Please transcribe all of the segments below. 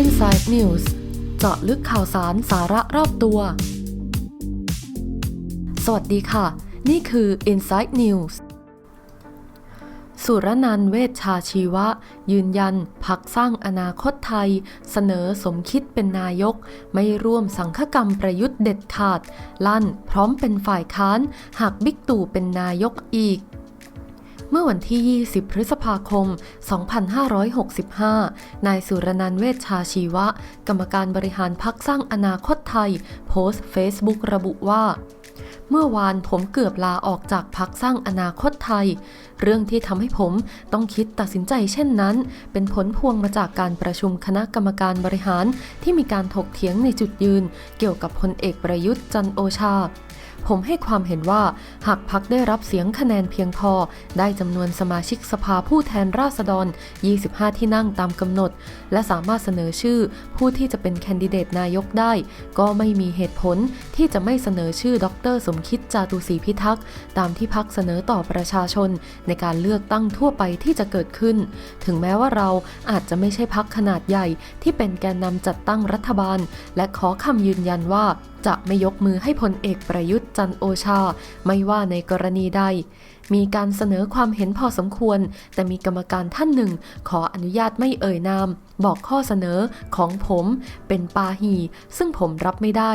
Inside News เจาะลึกข่าวสารสาระรอบตัว สวัสดีค่ะ นี่คือ Inside News สุรนันท์เวชชาชีวะ ยืนยันพักสร้างอนาคตไทย เสนอสมคิดเป็นนายก ไม่ร่วมสังฆกรรมประยุทธ์เด็ดขาด ลั่นพร้อมเป็นฝ่ายค้าน หากบิ๊กตู่เป็นนายกอีก เมื่อวันที่ 20 พฤษภาคม 2565 นายสุรนันท์เวชชาชีวะ กรรมการบริหารพักสร้างอนาคตไทย โพสต์เฟซบุ๊กระบุว่าเมื่อวานผมเกือบลาออกจากพักสร้างอนาคตไทย เรื่องที่ทำให้ผมต้องคิดตัดสินใจเช่นนั้น เป็นผลพวงมาจากการประชุมคณะกรรมการบริหารที่มีการถกเถียงในจุดยืน เกี่ยวกับพลเอกประยุทธ์จันโอชา ผมให้ความเห็นว่า หากพักได้รับเสียงคะแนนเพียงพอ ได้จำนวนสมาชิกสภาผู้แทนราษฎร 25 ที่นั่งตามกำหนด และสามารถเสนอชื่อ ผู้ที่จะเป็นแคนดิเดตนายกได้ ก็ไม่มีเหตุผลที่จะไม่เสนอชื่อดร สมคิดจาตุศรีพิทักษ์ตามที่พักเสนอต่อประชาชน ในการเลือกตั้งทั่วไปที่จะเกิดขึ้น ถึงแม้ว่าเราอาจจะไม่ใช่พักขนาดใหญ่ที่เป็นแกนนำจัดตั้งรัฐบาล และขอคำยืนยันว่า จะไม่ยกมือให้พลเอกประยุทธ์จันโอชา ไม่ว่าในกรณีใด มีการเสนอความเห็นพอสมควร แต่มีกรรมการท่านหนึ่ง ขออนุญาตไม่เอ่ยนาม บอกข้อเสนอของผมเป็นปาหี ซึ่งผมรับไม่ได้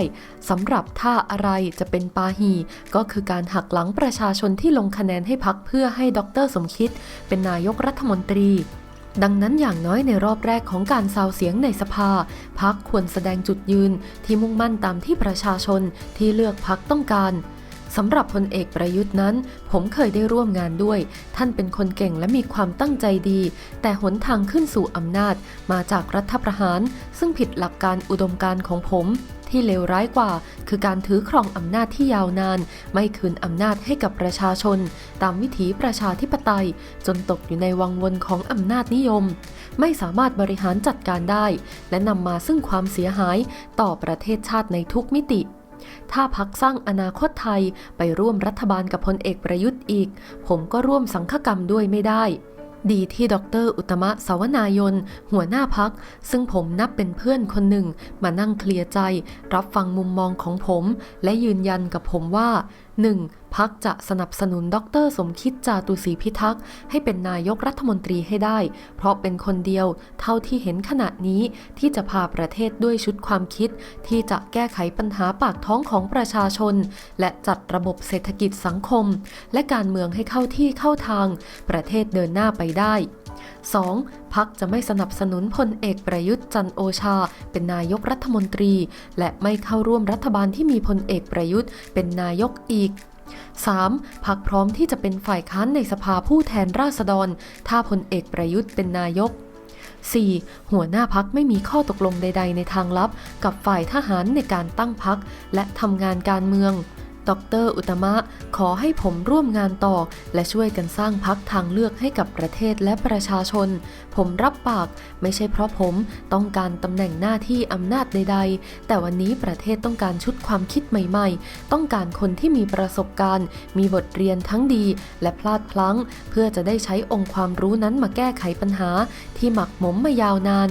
สำหรับถ้าอะไรจะเป็นปาหี ก็คือการหักหลังประชาชนที่ลงคะแนนให้พักเพื่อให้ดรสมคิด เป็นนายกรัฐมนตรี ดังนั้นอย่างน้อยในรอบแรกของการซาวเสียงในสภาพักควรแสดงจุดยืนที่มุ่งมั่นตามที่ประชาชนที่เลือกพักต้องการสำหรับพลเอกประยุทธ์นั้น ผมเคยได้ร่วมงานด้วย ท่านเป็นคนเก่งและมีความตั้งใจดี แต่หนทางขึ้นสู่อำนาจมาจากรัฐประหาร ซึ่งผิดหลักการอุดมการณ์ของผม ที่เลวร้ายกว่า คือการถือครองอำนาจที่ยาวนาน ไม่คืนอำนาจให้กับประชาชน ตามวิถีประชาธิปไตย จนตกอยู่ในวังวนของอำนาจนิยม ไม่สามารถบริหารจัดการได้ และนำมาซึ่งความเสียหายต่อประเทศชาติในทุกมิติถ้าพักสร้างอนาคตไทยไปร่วมรัฐบาลกับพลเอกประยุทธ์อีก ผมก็ร่วมสังฆกรรมด้วยไม่ได้ ดีที่ดรอุตมะสาวนายน หัวหน้าพัก ซึ่งผมนับเป็นเพื่อนคนหนึ่ง มานั่งเคลียร์ใจ รับฟังมุมมองของผม และยืนยันกับผมว่า 1. พักจะสนับสนุนดร สมคิดจาตุศรีพิทักษ์ ให้เป็นนายกรัฐมนตรีให้ได้ เพราะเป็นคนเดียวเท่าที่เห็นขณะนี้ที่จะพาประเทศด้วยชุดความคิด ที่จะแก้ไขปัญหาปากท้องของประชาชน และจัดระบบเศรษฐกิจสังคม และการเมืองให้เข้าที่เข้าทาง ประเทศเดินหน้าไปได้ 2. พักจะไม่สนับสนุนพลเอกประยุทธ์จันโอชา เป็นนายกรัฐมนตรี และไม่เข้าร่วมรัฐบาลที่มีพลเอกประยุทธ์ เป็นนายกอีก 3. พักพร้อมที่จะเป็นฝ่ายค้านในสภาผู้แทนราษฎร ถ้าพลเอกประยุทธ์เป็นนายก 4. หัวหน้าพักไม่มีข้อตกลงใด ๆ ในทางลับ กับฝ่ายทหารในการตั้งพักและทำงานการเมือง ดรอุตมะ ขอให้ผมร่วมงานต่อ และช่วยกันสร้างพักทางเลือกให้กับประเทศและประชาชน ผมรับปาก ไม่ใช่เพราะผมต้องการตำแหน่งหน้าที่อำนาจใด ๆ แต่วันนี้ประเทศต้องการชุดความคิดใหม่ ๆ ต้องการคนที่มีประสบการณ์ มีบทเรียนทั้งดี และพลาดพลั้ง เพื่อจะได้ใช้องค์ความรู้นั้นมาแก้ไขปัญหาที่หมักหมมมายาวนาน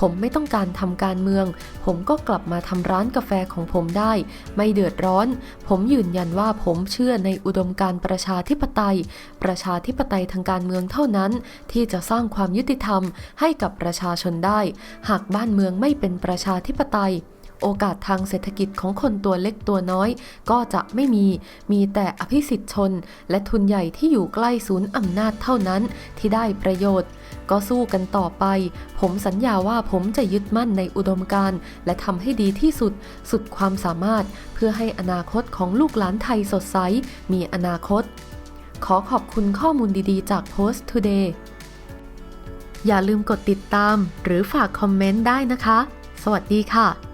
ผมไม่ต้องการทำการเมือง ผมก็กลับมาทำร้านกาแฟของผมได้ ไม่เดือดร้อน ผมยืนยันว่าผมเชื่อในอุดมการประชาธิปไตย ประชาธิปไตยทางการเมืองเท่านั้น ที่จะสร้างความยุติธรรมให้กับประชาชนได้ หากบ้านเมืองไม่เป็นประชาธิปไตยโอกาสทางเศรษฐกิจของคนตัวเล็กตัวน้อย ก็จะไม่มี มีแต่อภิสิทธิชน และทุนใหญ่ที่อยู่ใกล้ศูนย์อำนาจเท่านั้นที่ได้ประโยชน์ ก็สู้กันต่อไป ผมสัญญาว่าผมจะยึดมั่นในอุดมการณ์ และทำให้ดีที่สุด สุดความสามารถ เพื่อให้อนาคตของลูกหลานไทยสดใส มีอนาคต ขอขอบคุณข้อมูลดีๆ จาก Post Today อย่าลืมกดติดตาม หรือฝากคอมเมนต์ได้นะคะ สวัสดีค่ะ